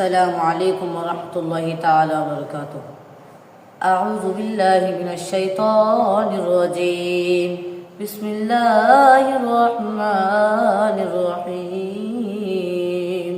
عليكم ورحمة الله تعالى وبركاته. أعوذ بالله من الشيطان الرجيم. بسم الله الرحمن الرحيم.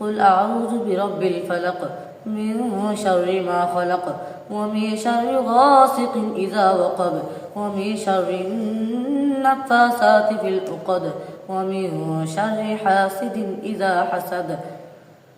قل أعوذ برب الفلق من شر ما خلق ومن شر غاسق إذا وقب ومن شر النفاثات في العقد ومن شر حاسد إذا حسد